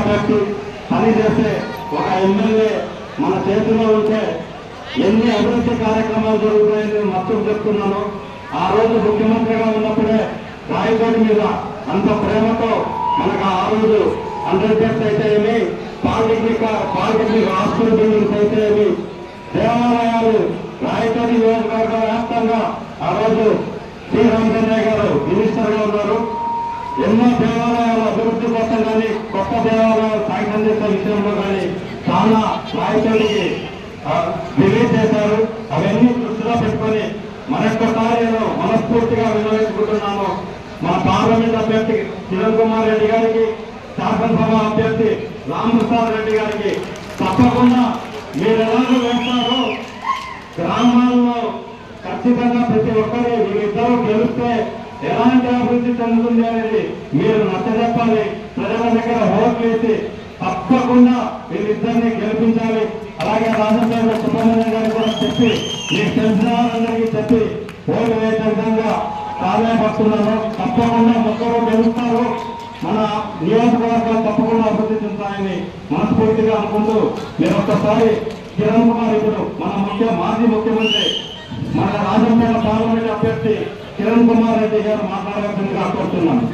అభ్యర్థి పని చేస్తే ఒక ఎమ్మెల్యే మన చేతిలో ఉంటే ఎన్ని అభివృద్ధి కార్యక్రమాలు జరుగుతాయని మొత్తం చెప్తున్నాను. ఆ రోజు ముఖ్యమంత్రిగా ఉన్నప్పుడే రాయగఢ్ మీద అంత ప్రేమతో మనకు ఆ రోజు హండ్రెడ్ బెడ్స్ అయితే ఏమి పాలిటెక్నిక్ పాలిటెక్నిక్ హాస్పిటల్ బిల్డింగ్స్ అయితే ఏమి దేవాలయాలు రాయగఢ్ నియోజకవర్గ వ్యాప్తంగా ఆ రోజు శ్రీరామచంద్రయ్య గారు మినిస్టర్గా ఉన్నారు ఎన్నో దేవాలయాల అభివృద్ధి కోసం కానీ కొత్త దేవాలయాలు సాంక్షన్ చేసే విషయంలో కానీ చాలా రాయచోటికి రిలీజ్ చేశారు. అవన్నీ దృష్టిలో పెట్టుకొని మరొక్కసారి నేను మనస్ఫూర్తిగా వినవేసుకుంటున్నాను. మా పార్లమెంట్ అభ్యర్థి కిరణ్ కుమార్ రెడ్డి గారికి శాసనసభ అభ్యర్థి రామప్రసాద్ రెడ్డి గారికి తప్పకుండా మీరు ఎలాగో వేస్తారో గ్రామాల్లో ఖచ్చితంగా ప్రతి ఒక్కరి వీరిద్దరూ గెలిస్తే ఎలాంటి అభివృద్ధి చెందుతుంది అనేది మీరు నచ్చజెప్పాలి ప్రజల దగ్గర ఓట్లు వేసి తప్పకుండా వీళ్ళిద్దరిని గెలిపించాలి. అలాగే రాజశేఖర సుబ్రహ్మణ్యం గారు కూడా చెప్పి మీకు తెలిసిన వారందరికీ చెప్పి ఓటు వేసే విధంగా ప్రాధాన్యపడుతున్నాను తప్పకుండా ఒక్కరు గెలుస్తారు మన నియోజకవర్గాలు తప్పకుండా అభివృద్ధి చెందుతాయని మనస్ఫూర్తిగా అనుకుంటూ నేను ఒక్కసారి కిరణ్ కుమార్ ఇప్పుడు మన ముఖ్య మాజీ ముఖ్యమంత్రి మన రాజంపేట పార్లమెంట్ అభ్యర్థి కిరణ్ కుమార్ రెడ్డి గారు మాట్లాడవలసిందిగా కోరుతున్నాను.